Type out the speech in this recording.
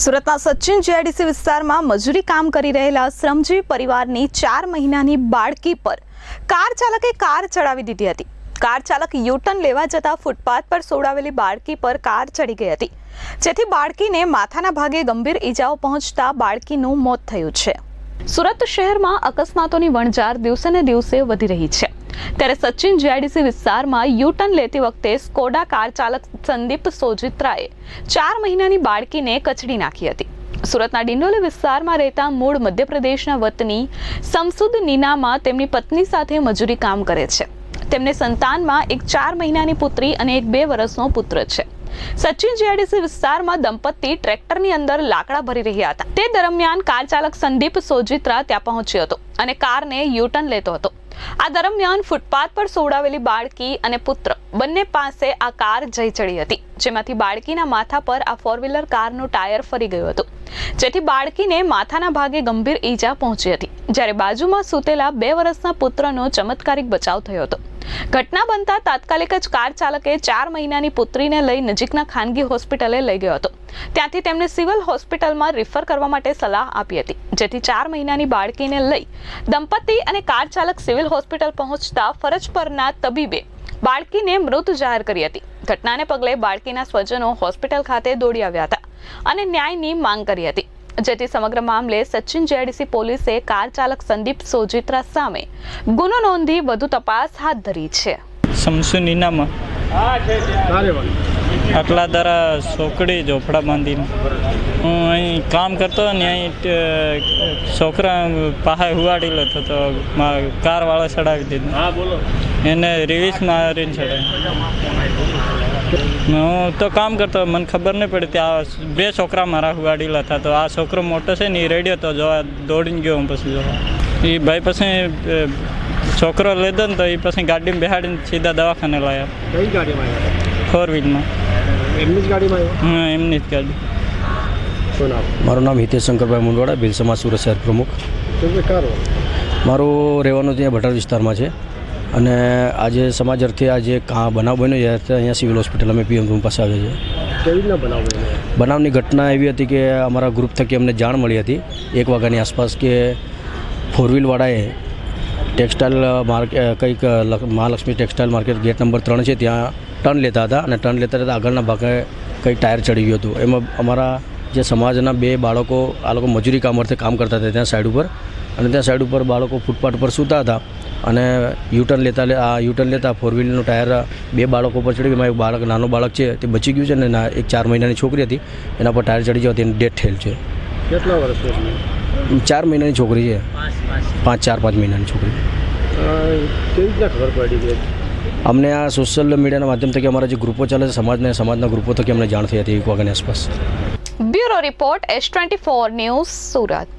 સુરતના સચિન જીઆઈડીસી વિસ્તારમાં મજૂરી કામ કરી રહેલા શ્રમજીવી પરિવારની ચાર મહિનાની બાળકી પર કાર ચાલકે કાર ચડાવી દીધી હતી. કાર ચાલક યુટર્ન લેવા જતા ફૂટપાથ પર સોડાવેલી બાળકી પર કાર ચડી ગઈ હતી. જેથી બાળકીને માથાના ભાગે ગંભીર ઈજાઓ પહોંચતા બાળકીનું મોત થયું છે. સુરત શહેરમાં અકસ્માતોની વણઝાર દિવસે ને દિવસે વધી રહી છે. ત્યારે સચિન જીઆઈડીસી વિસ્તારમાં યુટર્ન લેતી વખતે સ્કોડા કાર ચાલક સંદીપ સોજિત્રાએ ચાર મહિનાની બાળકીને કચડી નાખી હતી. સુરતના ડિંડોલી વિસ્તારમાં રહેતા મૂળ મધ્યપ્રદેશના વતની સમસુદ નીનામાં તેમની પત્ની સાથે મજૂરી કામ કરે છે. તેમને સંતાનમાં એક ચાર મહિનાની પુત્રી અને એક બે વર્ષનો પુત્ર છે. સચિન જીઆઈડીસી વિસ્તારમાં દંપતી ટ્રેક્ટરની અંદર લાકડા ભરી રહ્યા હતા. તે દરમિયાન કાર ચાલક સંદીપ સોજિત્રા ત્યાં પહોંચ્યો હતો અને કારને યુટર્ન લેતો હતો. આ દરમિયાન ફૂટપાથ પર સોડાવેલી બાળકી અને પુત્ર બંને પાસે આ કાર જઈ ચડી હતી, જેમાંથી બાળકીના માથા પર આ ફોર વ્હીલર કારનું ટાયર ફરી ગયું હતું. જેથી બાળકીને માથાના ભાગે ગંભીર ઈજા પહોંચી હતી. જ્યારે બાજુમાં સૂતેલા બે વર્ષના પુત્રનો ચમત્કારિક બચાવ થયો હતો. ઘટના બનતા તાત્કાલિક જ કાર ચાલકે ચાર મહિનાની પુત્રીને લઈ નજીકના ખાનગી હોસ્પિટલે લઈ ગયો હતો. ત્યાંથી તેમને સિવિલ હોસ્પિટલમાં રિફર કરવા માટે સલાહ આપી હતી, જેથી ચાર મહિનાની બાળકીને લઈ દંપતી અને કાર ચાલક સિવિલ હોસ્પિટલ પહોંચતા ફરજ પરના તબીબે બાળકીને મૃત જાહેર કરી હતી. ઘટનાને પગલે બાળકીના સ્વજનો હોસ્પિટલ ખાતે દોડી આવ્યા હતા અને ન્યાયની માંગ કરી હતી. જેથી સમગ્ર મામલે સચિન જેડીસી પોલીસે કાર ચાલક સંદીપ સોજિત્રા સામે ગુનો નોંધી વધુ તપાસ હાથ ધરી છે. સમસુ નીનામાં. આટલા દરા સોકડી ઝોપડા બાંધીને. હું અહીં કામ કરતો ને અહીં છોકરા પાસે હુવાડેલો તો કારવાળો ચડાવી દીધો. એને રિવિસ મારીને ચડાવી હું તો કામ કરતો મને ખબર નહીં પડી ત્યાં બે છોકરા મારા હુવાડેલા હતા તો આ છોકરો મોટો છે ને એ રેડિયો તો જોવા દોડીને ગયો હું પછી જોવા. એ ભાઈ પછી છોકરો લીધો ને તો એ પછી ગાડીમાં બેહાડીને સીધા દવાખાને લાવ્યા કઈ ગાડીમાં ફોર વ્હીલમાં? એમની જ ગાડીમાં હા એમની જ ગાડી. મારું નામ હિતેશ શંકરભાઈ મુંડવાડા ભીલ સમાજ સુરત શહેર પ્રમુખ. તો કે કાર? મારું રહેવાનું ત્યાં ભટાર વિસ્તારમાં છે. અને આજે સમાજ અર્થે આજે જે બનાવ બન્યો છે અહીંયા સિવિલ હોસ્પિટલ અમે પીએમ રૂમ પાસે આવ્યા છે કેવી રીતના બનાવો બનાવની ઘટના એવી હતી કે અમારા ગ્રુપ થકી અમને જાણ મળી હતી. એક વાગ્યાની આસપાસ કે ફોર વ્હીલવાળાએ ટેક્સટાઇલ માર્કેટ કંઈક લક- Mahalakshmi textile market gate number ત્રણ છે ત્યાં ટર્ન લેતા હતા અને ટર્ન લેતા લેતા આગળના ભાગે કંઈક ટાયર ચડી ગયું હતું. એમાં અમારા જે સમાજના બે બાળકો આ લોકો મજૂરી કામ અર્થે કામ કરતા હતા ત્યાં સાઈડ ઉપર. અને ત્યાં સાઈડ ઉપર બાળકો ફૂટપાથ પર સૂતા હતા અને યુટર્ન લેતા આ યુટર્ન લેતા ફોર વ્હીલનું ટાયર બે બાળકો પર ચડી ગયું એક બાળક નાનું બાળક છે તે બચી ગયું છે ને એક ચાર મહિનાની છોકરી હતી. એના પર ટાયર ચડી જવાથી એની ડેથ થયેલ છે. કેટલા વર્ષ ચાર મહિનાની છોકરી છે. પાંચ ચાર પાંચ મહિનાની છોકરી. કેવી રીતના ખબર પડી અમને આ સોશિયલ મીડિયાના માધ્યમ થકી અમારા જે ગ્રુપો ચાલે છે સમાજને સમાજના ગ્રુપો થકી અમને જાણ થઈ હતી એક વાગ્યાની આસપાસ. Bureau report S twenty four news Surat.